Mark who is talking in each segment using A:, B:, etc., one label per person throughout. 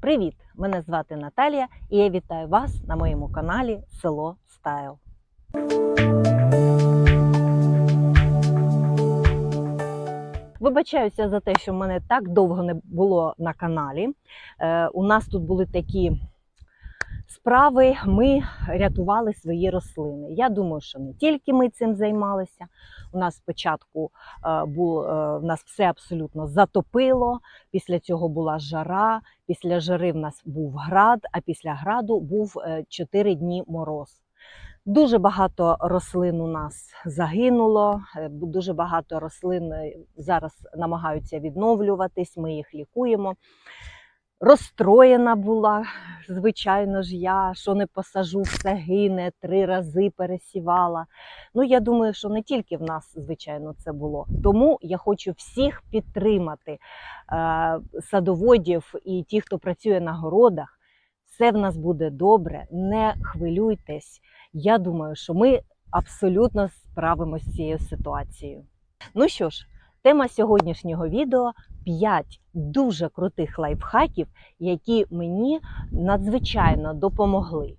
A: Привіт! Мене звати Наталія і я вітаю вас на моєму каналі Село Стайл. Вибачаюся за те, що мене так довго не було на каналі. Е, у нас тут були такі справи, ми рятували свої рослини. Я думаю, що не тільки ми цим займалися. У нас спочатку е, був, е, в нас все абсолютно затопило, після цього була жара, після жари в нас був град, а після граду був 4 дні мороз. Дуже багато рослин у нас загинуло, е, дуже багато рослин е, зараз намагаються відновлюватись, ми їх лікуємо. Розстроєна була, звичайно ж, я, що не посажу, все гине, три рази пересівала. Ну, я думаю, що не тільки в нас, звичайно, це було. Тому я хочу всіх підтримати е, садоводів і ті, хто працює на городах. Все в нас буде добре, не хвилюйтесь. Я думаю, що ми абсолютно справимося з цією ситуацією. Ну що ж, тема сьогоднішнього відео 5 дуже крутих лайфхаків, які мені надзвичайно допомогли.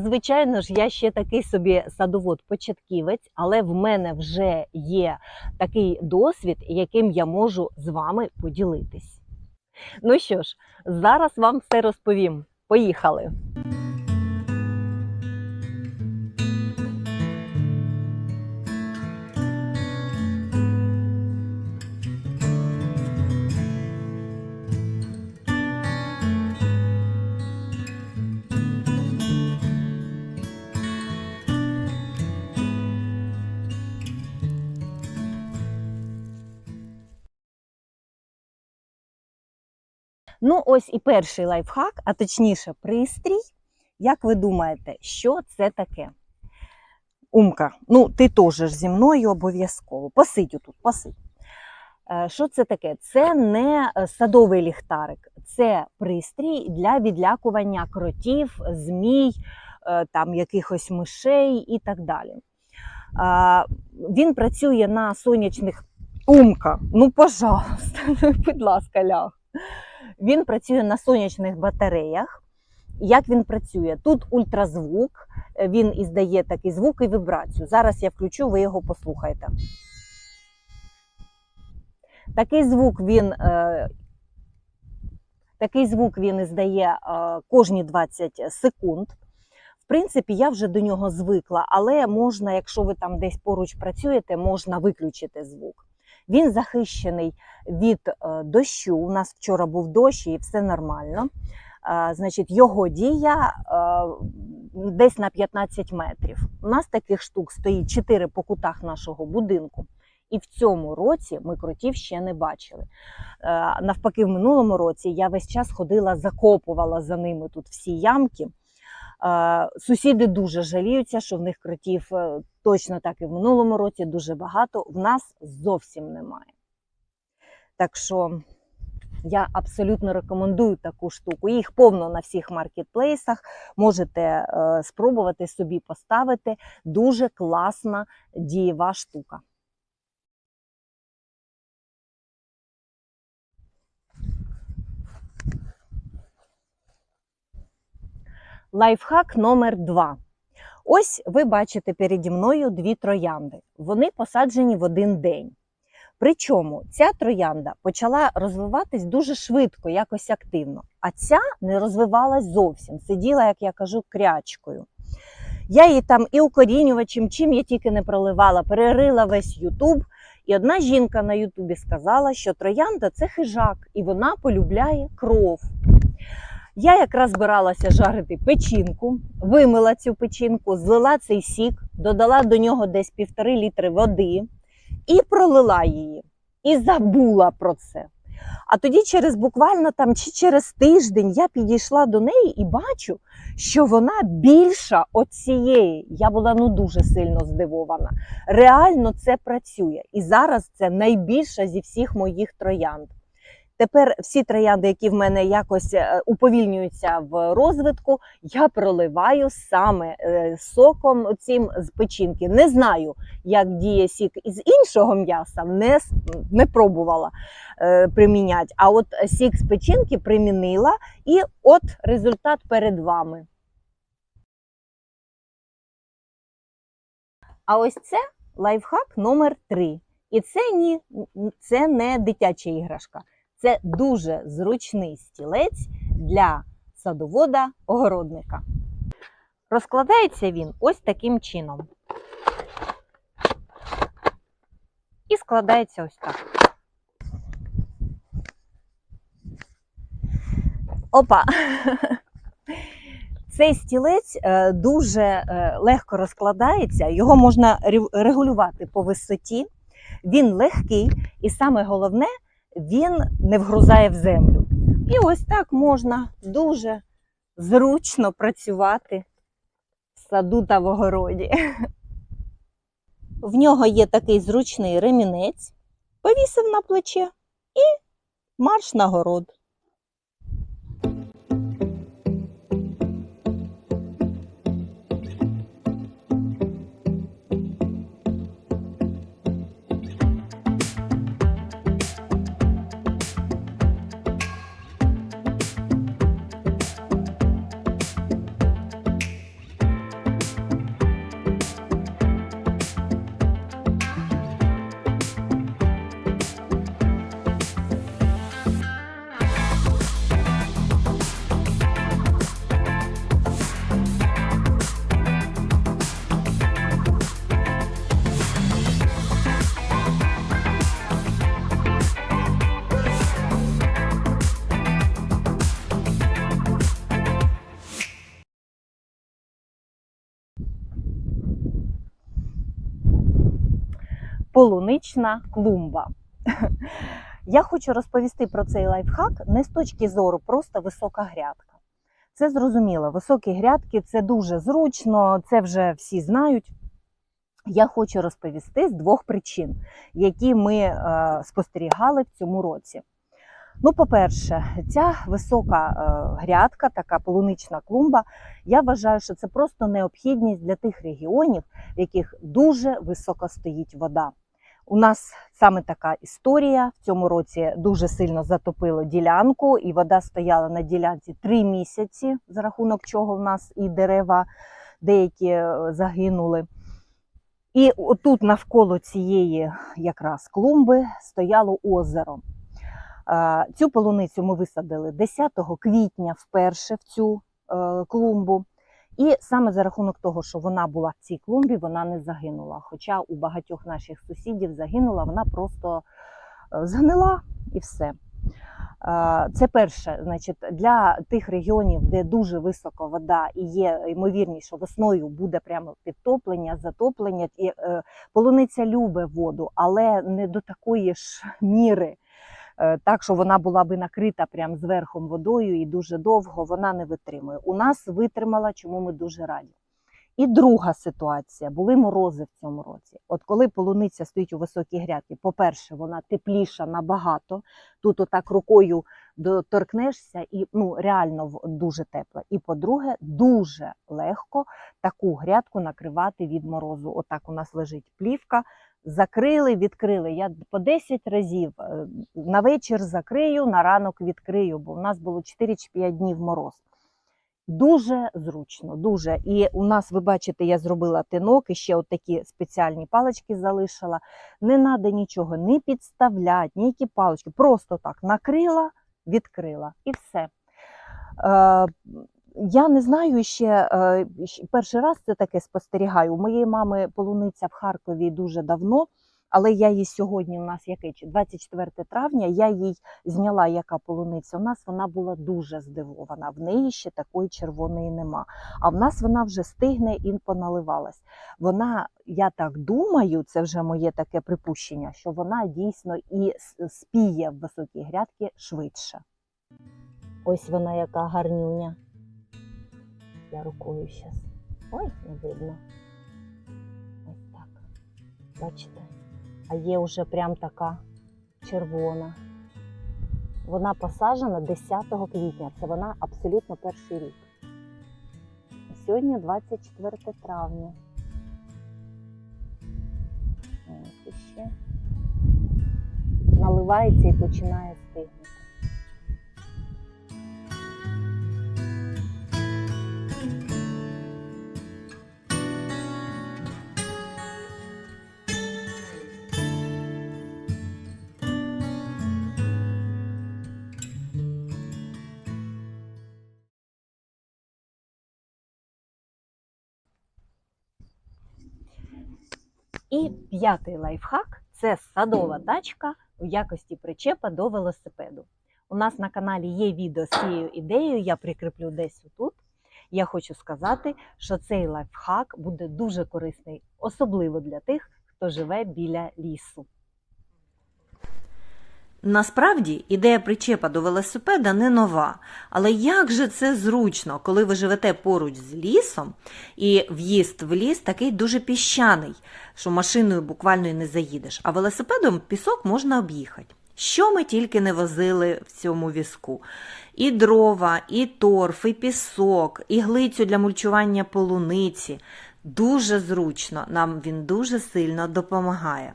A: Звичайно ж, я ще такий собі садовод-початківець, але в мене вже є такий досвід, яким я можу з вами поділитись. Ну що ж, зараз вам все розповім. Поїхали! Ну, ось і перший лайфхак, а точніше, пристрій. Як ви думаєте, що це таке? Умка, ну ти теж зі мною обов'язково. Посидь отут, посидь. Е, Що це таке? Це не е, садовий ліхтарик, це пристрій для відлякування кротів, змій, е, там якихось мишей і так далі. Він працює на сонячних умка. Ну, пожалуйста, будь ласка, ляг. Він працює на сонячних батареях. Як він працює? Тут ультразвук, він іздає такий звук і вібрацію. Зараз я включу, ви його послухаєте. Такий звук він, е, такий звук він іздає е, кожні 20 секунд. В принципі, я вже до нього звикла, але можна, якщо ви там десь поруч працюєте, можна виключити звук. Він захищений від е, дощу. У нас вчора був дощ і все нормально. Е, Значить, його дія е, десь на 15 метрів. У нас таких штук стоїть 4 по кутах нашого будинку. І в цьому році ми кротів ще не бачили. Навпаки, в минулому році я весь час ходила, закопувала за ними тут всі ямки. Сусіди дуже жаліються, що в них кротів е, точно так і в минулому році дуже багато. В нас зовсім немає. Так що я абсолютно рекомендую таку штуку. Їх повно на всіх маркетплейсах. Можете е, спробувати собі поставити. Дуже класна дієва штука. Лайфхак номер два. Ось ви бачите переді мною дві троянди. Вони посаджені в один день. Причому ця троянда почала розвиватись дуже швидко, якось активно, а ця не розвивалась зовсім, сиділа, як я кажу, крячкою. Я її там і укорінювачем, чим я тільки не проливала, перерила весь Ютуб. І одна жінка на Ютубі сказала, що троянда це хижак, і вона полюбляє кров. Я якраз збиралася жарити печінку, вимила цю печінку, злила цей сік, додала до нього десь півтори літри води і пролила її. І забула про це. А тоді, через буквально там чи через тиждень, я підійшла до неї і бачу, що вона більша от цієї. Я була ну дуже сильно здивована. Реально це працює. І зараз це найбільша зі всіх моїх троянд. Тепер всі троянди, які в мене якось е, уповільнюються в розвитку, я проливаю саме е, соком цим з печінки. Не знаю, як діє сік із іншого м'яса, не, не пробувала е, приміняти. А от сік з печінки примінила, і от результат перед вами. А ось це лайфхак номер 3. І це ні, це не дитяча іграшка. Це дуже зручний стілець для садовода-огородника. Розкладається він ось таким чином. І складається ось так. Опа! Цей стілець е, дуже е, легко розкладається, його можна регулювати по висоті. Він легкий, і саме головне, він не вгрузає в землю. І ось так можна дуже зручно працювати в саду та в огороді. В нього є такий зручний ремінець, повісив на плече і марш на город. Полунична клумба. Я хочу розповісти про цей лайфхак не з точки зору просто висока грядка. Це зрозуміло, високі грядки це дуже зручно, це вже всі знають. Я хочу розповісти з двох причин, які ми е, спостерігали в цьому році. Ну, по-перше, ця висока е, грядка, така полунична клумба, я вважаю, що це просто необхідність для тих регіонів, в яких дуже високо стоїть вода. У нас саме така історія. В цьому році дуже сильно затопило ділянку, і вода стояла на ділянці три місяці, за рахунок чого в нас і дерева деякі е, загинули. І отут навколо цієї якраз клумби стояло озеро. Е, Цю полуницю ми висадили 10 квітня вперше в цю е, клумбу. І саме за рахунок того, що вона була в цій клумбі, вона не загинула. Хоча у багатьох наших сусідів загинула, вона просто е, згнила і все. Е, Це перше, значить, для тих регіонів, де дуже висока вода і є ймовірність, що весною буде прямо підтоплення, затоплення. І е, полуниця любить воду, але не до такої ж міри. Е, Так, що вона була би накрита прям зверхом водою і дуже довго вона не витримує. У нас витримала, чому ми дуже раді. І друга ситуація були морози в цьому році. От коли полуниця стоїть у високій грядці, по-перше, вона тепліша набагато. Тут отак рукою доторкнешся, і ну реально дуже тепло. І по-друге, дуже легко таку грядку накривати від морозу. Отак у нас лежить плівка. Закрили, відкрили. Я по 10 разів е, на вечір закрию, на ранок відкрию, бо у нас було 4 чи 5 днів мороз. Дуже зручно, дуже. І у нас, ви бачите, я зробила тинок і ще от такі спеціальні палички залишила. Не треба нічого не підставляти, ніякі палички. Просто так накрила, відкрила і все. Я не знаю ще, е, перший раз це таке спостерігаю. У моєї мами полуниця в Харкові дуже давно, але я її сьогодні, у нас яке чи 24 травня, я їй зняла, яка полуниця. У нас вона була дуже здивована. В неї ще такої червоної нема. А в нас вона вже стигне і поналивалась. Вона, я так думаю, це вже моє таке припущення, що вона дійсно і спіє в високій грядки швидше. Ось вона яка гарнюня. Я рукою зараз. Ой, не видно. Ось так. Бачите? А є вже прям така червона. Вона посаджена 10 квітня. Це вона абсолютно перший рік. Сьогодні 24 травня. Ось іще. Наливається і починає стигнути. І п'ятий лайфхак це садова тачка у якості причепа до велосипеду. У нас на каналі є відео з цією ідеєю, я прикріплю десь тут. Я хочу сказати, що цей лайфхак буде дуже корисний, особливо для тих, хто живе біля лісу.
B: Насправді ідея причепа до велосипеда не нова, але як же це зручно, коли ви живете поруч з лісом, і в'їзд в ліс такий дуже піщаний, що машиною буквально й не заїдеш, а велосипедом пісок можна об'їхати. Що ми тільки не возили в цьому візку? І дрова, і торф, і пісок, і глицю для мульчування полуниці. Дуже зручно, нам він дуже сильно допомагає.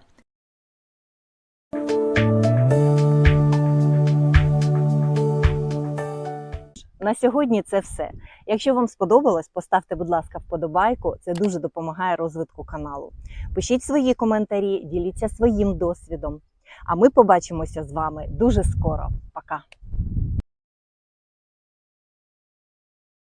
A: На сьогодні це все. Якщо вам сподобалось, поставте, будь ласка, вподобайку. Це дуже допомагає розвитку каналу. Пишіть свої коментарі, діліться своїм досвідом. А ми побачимося з вами дуже скоро. Пока!